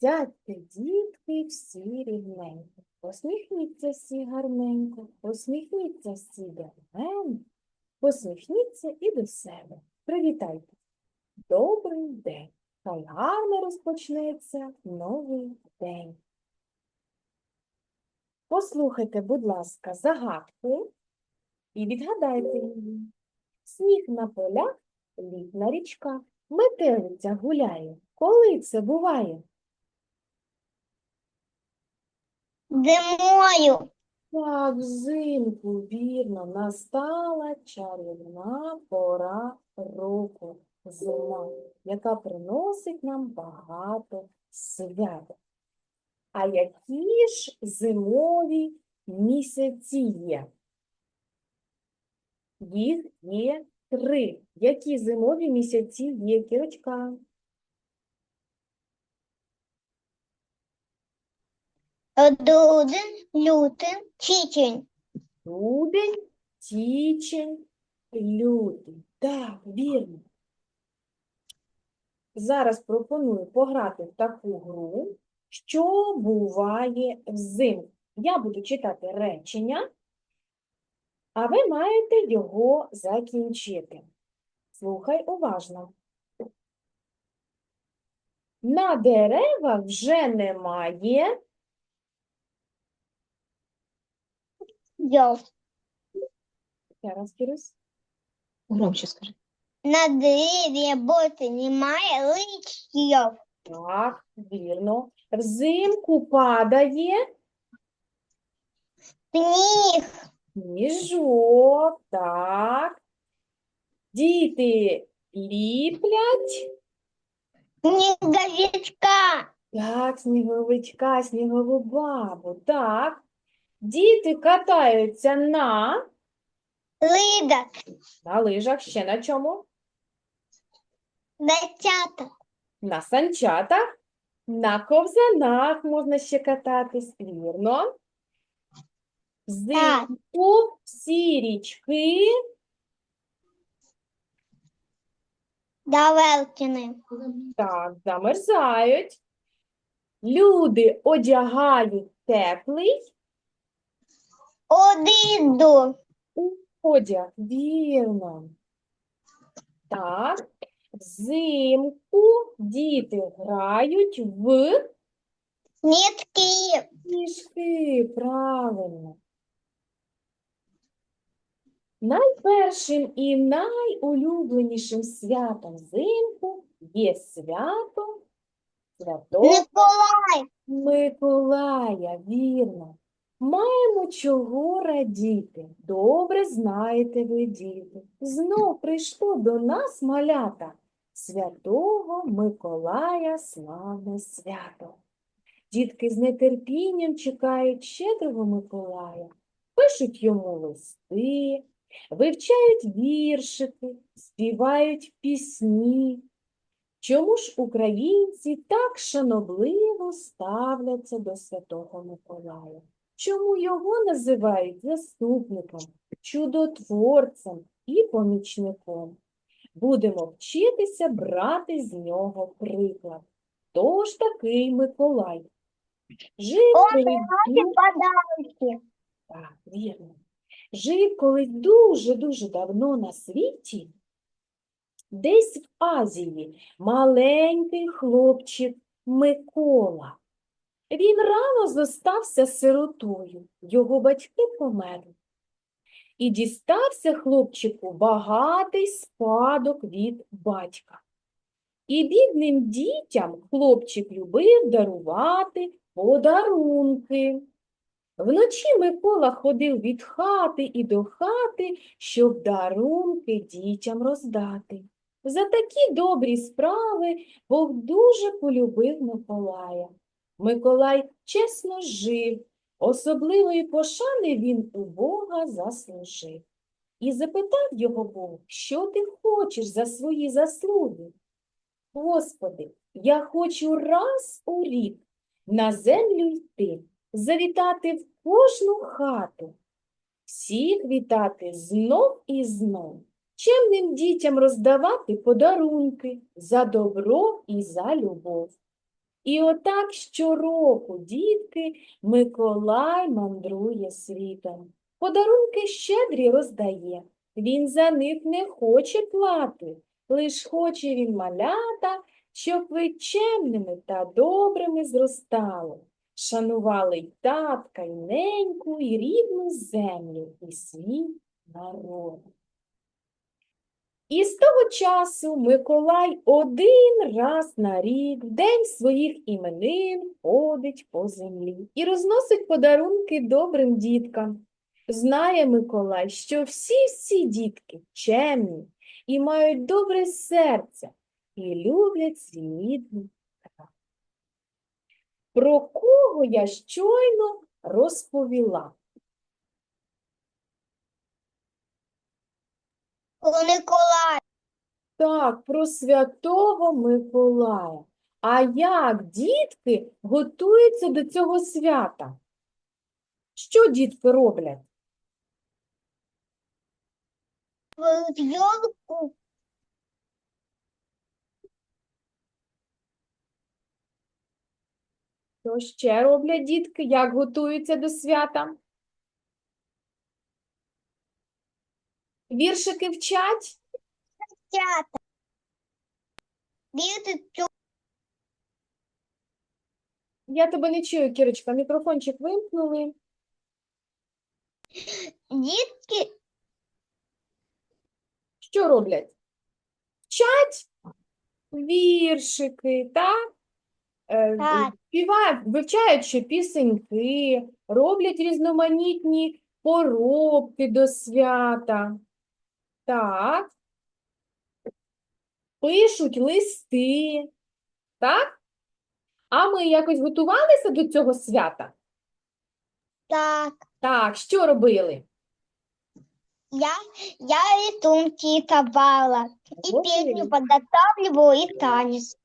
Сядьте, дітки, всі рівненько. Посміхніться всі гарненько, посміхніться всі до посміхніться і до себе. Привітайте. Добрий день. Хай гарно розпочнеться новий день. Послухайте, будь ласка, загадку і відгадайте її. Сніг на полях, лід на річках, метелиця гуляє. Коли це буває? Зимою. Так, взимку, вірно, настала чарівна пора року, зима, яка приносить нам багато свят. А які ж зимові місяці є? Їх є три. Які зимові місяці є, Кірочка? Грудень, лютий, січень. Грудень, січень, лютий. Так, вірно. Зараз пропоную пограти в таку гру, що буває взимку. Я буду читати речення, а ви маєте його закінчити. Слухай уважно. На деревах вже немає. Йов. Зараз, Кірюсь. Громче скажи. На дереві боти немає листів. Так, вірно. Взимку падає Сніг. Сніжок. Так. Діти ліплять. Сніговичка. Так, сніговичка, снігову бабу. Так. Діти катаються на, Лидок. на лижах, ще на чому? Десяток. На санчатах, на ковзанах можна ще кататись, вірно. Взимку всі річки Давелкіни. так замерзають. Люди одягають теплий Одиду. одяг, вірно. Так, взимку діти грають в Нітки. Книжки, правильно. Найпершим і найулюбленішим святом взимку є свято Святого Миколай. Миколая, вірно. Маємо чого радіти. Добре знаєте ви, діти. Знов прийшло до нас малята Святого Миколая славне свято. Дітки з нетерпінням чекають щедрого Миколая, пишуть йому листи, вивчають віршики, співають пісні. Чому ж українці так шанобливо ставляться до Святого Миколая? Чому його називають заступником, чудотворцем і помічником? Будемо вчитися брати з нього приклад. Хто ж такий Миколай? Жив приносить ду- подарки. так, вірно. Жив колись дуже-дуже давно на світі, десь в Азії, маленький хлопчик Микола. Він рано зостався сиротою, його батьки померли. І дістався хлопчику багатий спадок від батька. І бідним дітям хлопчик любив дарувати подарунки. Вночі Микола ходив від хати і до хати, щоб дарунки дітям роздати. За такі добрі справи Бог дуже полюбив Миколая. Миколай чесно жив, особливої пошани він у Бога заслужив. І запитав його Бог, що ти хочеш за свої заслуги? Господи, я хочу раз у рік на землю йти, завітати в кожну хату, всіх вітати знов і знов, чемним дітям роздавати подарунки за добро і за любов. І отак щороку, дітки, Миколай мандрує світом. Подарунки щедрі роздає. Він за них не хоче плати, лиш хоче він малята, щоб ви чемними та добрими зростали, шанували й татка, й неньку, і рідну землю, і свій народ. І з того часу Миколай один раз на рік, в день своїх іменин, ходить по землі і розносить подарунки добрим діткам. Знає Миколай, що всі-всі дітки чемні і мають добре серце, і люблять свій рідний. Про кого я щойно розповіла? Миколай. Так, про святого Миколая. А як дітки готуються до цього свята? Що дітки роблять? В Що ще роблять дітки? Як готуються до свята? Віршики вчать? Білти Я тебе не чую, Кірочка. Мікрофончик вимкнули. дітки Що роблять? Вчать віршики, так? Е, Так. Співають, вивчають пісеньки, роблять різноманітні поробки до свята. Так. Пишуть листи. Так? А ми якось готувалися до цього свята? так. Так, що робили? Я, я рисунки рисовала, и Вот песню видишь. подготавливала, и танец.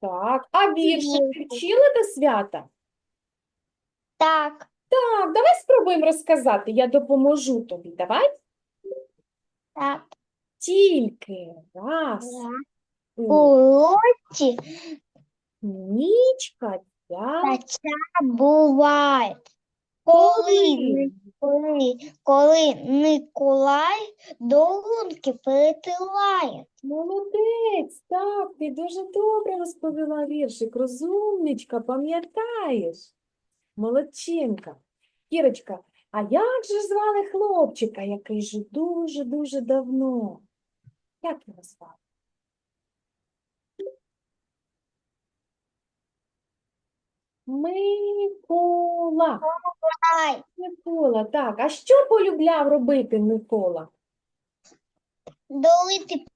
Так, а віршики вчили до свята? Так, Так, давай спробуємо розказати, я допоможу тобі. Давай. так. Тільки раз у Уроки нічка ця ця буває. Коли, коли, коли Миколай долунки перетилає. Молодець, так, ти дуже добре розповіла віршик. Розумничка, пам'ятаєш? Молодчинка. Кірочка, а як же звали хлопчика, який жив дуже-дуже давно? Як його звали? Микола. Ай, Микола, так. А що полюбляв робити Микола? долити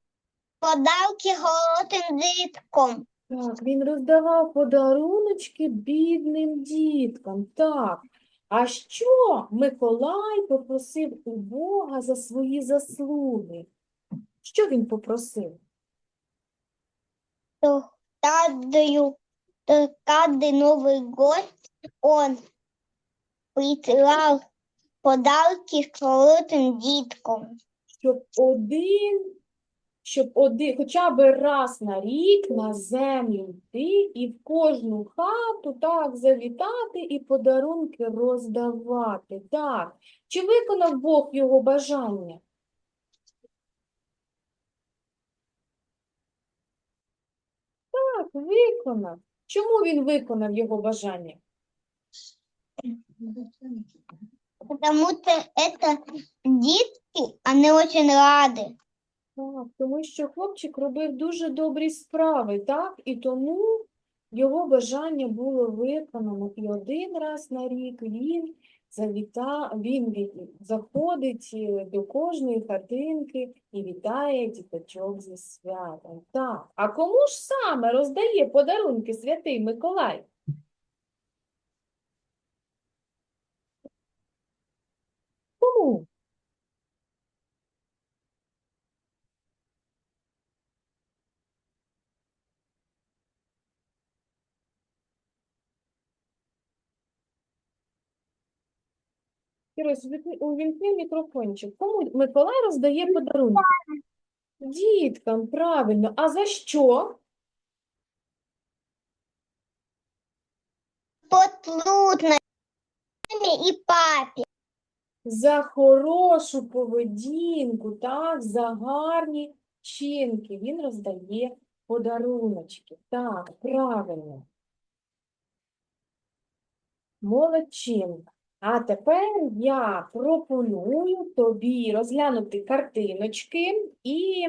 подарки голодним діткам. Так, він роздавав подаруночки бідним діткам. Так. А що Миколай попросив у Бога за свої заслуги? Що він попросив? Каждую, то каждый Новый год он присылал подарки голодним діткам. Щоб один, щоб один, хоча б раз на рік на землю йти і в кожну хату так завітати і подарунки роздавати. Так. Чи виконав Бог його бажання? Так, виконав. Чому він виконав його бажання? Потому что это детки, они очень рады. Так, тому що хлопчик робив дуже добрі справи, так? І тому його бажання було виконано. І один раз на рік він завіта, він заходить е, до кожної хатинки і вітає діточок зі святом. Так, а кому ж саме роздає подарунки святий Миколай? Кому? Кирось, увімкни увімкни мікрофончик. Кому Миколай роздає подарунки? Діткам, правильно. А за що? Потлутно і папі. За хорошу поведінку, так, за гарні вчинки. Він роздає подаруночки. Так, правильно. Молодчинка. А тепер я пропоную тобі розглянути картиночки і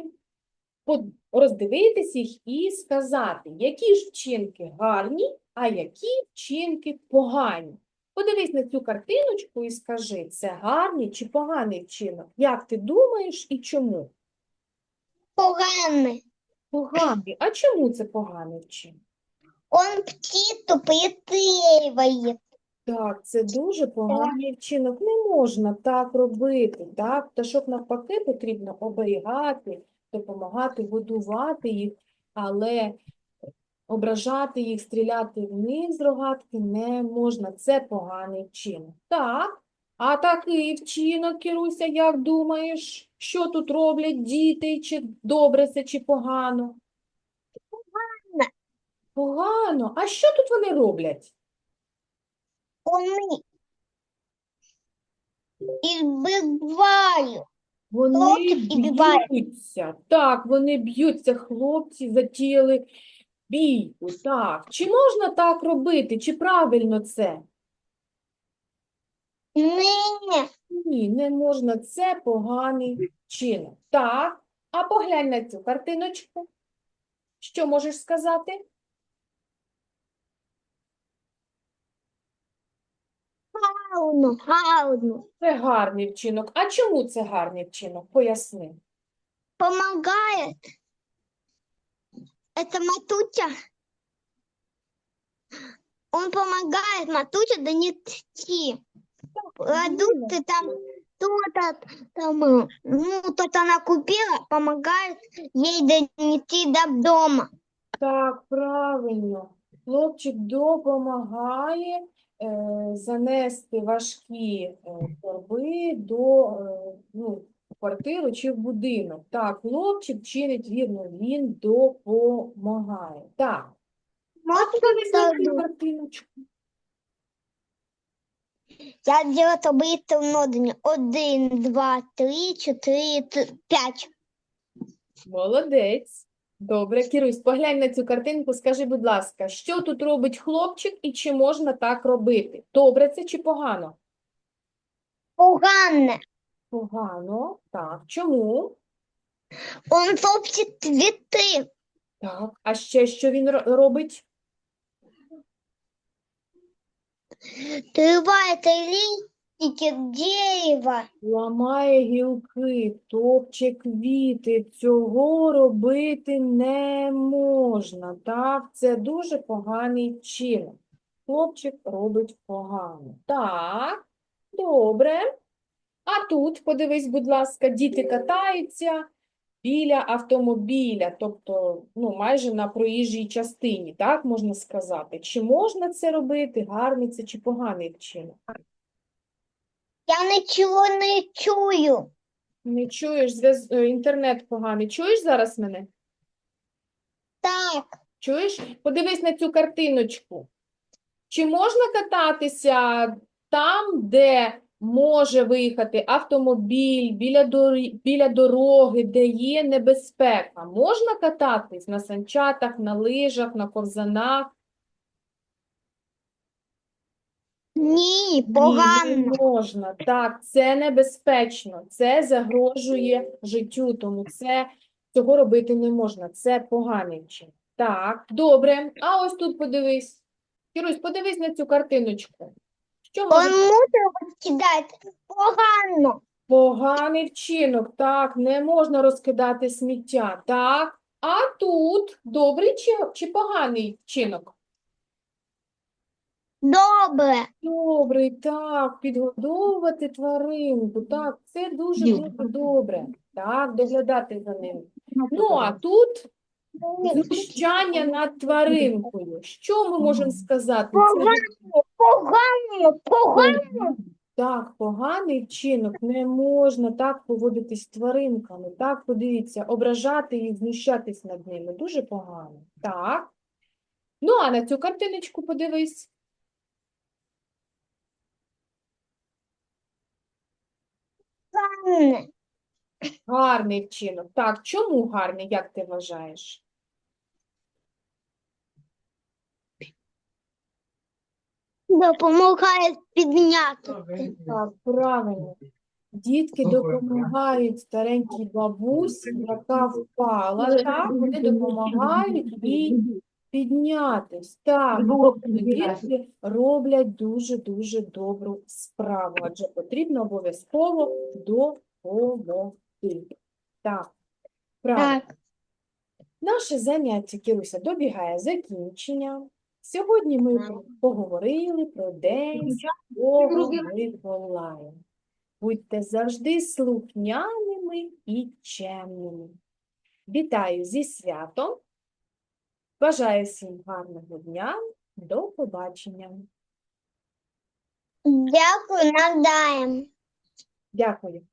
роздивитись їх і сказати, які ж вчинки гарні, а які вчинки погані. Подивись на цю картиночку і скажи, це гарний чи поганий вчинок? Як ти думаєш і чому? Поганий. Поганий. А чому це поганий вчинок? Он птицу приклеивает. Так, це дуже поганий вчинок. Не можна так робити. Так? Пташок навпаки потрібно оберігати, допомагати годувати їх, але ображати їх, стріляти в них з рогатки не можна. Це поганий вчинок. Так, а такий вчинок, Кіруся, як думаєш, що тут роблять діти, чи добре це, чи погано? Погано. Погано. А що тут вони роблять? Вони избивают. Вони Хлопчик і бібай. б'ються. Так, вони б'ються, хлопці затіяли бійку. Так. Чи можна так робити? Чи правильно це? Не, Ні, не можна. Це поганий вчинок. Так. А поглянь на цю картиночку. Що можеш сказати? хауну, хауну. Це гарний вчинок. А чому це гарний вчинок? Поясни. Помогает. Это Матутя. Он помогает Матуте донести продукты там кто-то там, э, ну, то-то она купила, помогает ей донести до дома. Так, правильно. Хлопчик допомагає е, занести важкі е, торби до е, ну, квартиру чи в будинок. Так, хлопчик чинить вірно, він допомагає. Так, картиночку. Я делаю таблицю множення. Один, два, три, чотири, п'ять. Молодець. Добре, Кірусь, поглянь на цю картинку, скажи, будь ласка, що тут робить хлопчик і чи можна так робити? Добре це чи погано? Погане. Погано. Так, чому? Он топчет цвіти. Так, а ще що він ро- робить? Триває листики дерева. Ламає гілки, топче квіти. Цього робити не можна. Так, це дуже поганий вчинок. Хлопчик робить погано. Так, добре. А тут, подивись, будь ласка, діти катаються біля автомобіля, тобто ну, майже на проїжджій частині, так можна сказати. Чи можна це робити? Гарний це чи поганий вчинок? Я нічого не чую. Не чуєш, зв'яз... е, інтернет поганий. Чуєш зараз мене? Так, Чуєш? Подивись на цю картиночку. Чи можна кататися там, де може виїхати автомобіль, біля, дорі... біля дороги, де є небезпека? Можна кататись на санчатах, на лижах, на ковзанах? Ні, Ні, не погано. можна. Так, це небезпечно. Це загрожує життю, тому це цього робити не можна. Це поганий вчинок. Так, добре. А ось тут подивись. Кірусь, подивись на цю картиночку. Що Он може мусор викидає. Погано. поганий вчинок? Так, не можна розкидати сміття. Так. А тут добрий чи, чи поганий вчинок? Добре. Добрий, так, підгодовувати тваринку, так, це дуже дуже добре, так, доглядати за ним. Ну, а тут знущання над тваринкою. Що ми можемо сказати? Це Погано, погано, погано. Так, поганий вчинок, не можна так поводитись з тваринками. Так, подивіться, ображати їх, знущатись над ними дуже погано. Так. Ну, а на цю картиночку подивись. Гарний вчинок. Так, чому гарний, як ти вважаєш? допомагає підняти. Так, правильно. Дітки допомагають старенькій бабусі, яка впала, так, вони допомагають їй піднятись. Так, тобто роблять дуже-дуже добру справу, адже потрібно обов'язково допомогти. Так, правильно. Так, Наше заняття, Кіруся, добігає закінчення. Сьогодні ми поговорили про День Святого Миколая. Будьте завжди слухняними і чемними. Вітаю зі святом. Бажаю всім гарного дня. До побачення. дякую, надаємо. Дякую.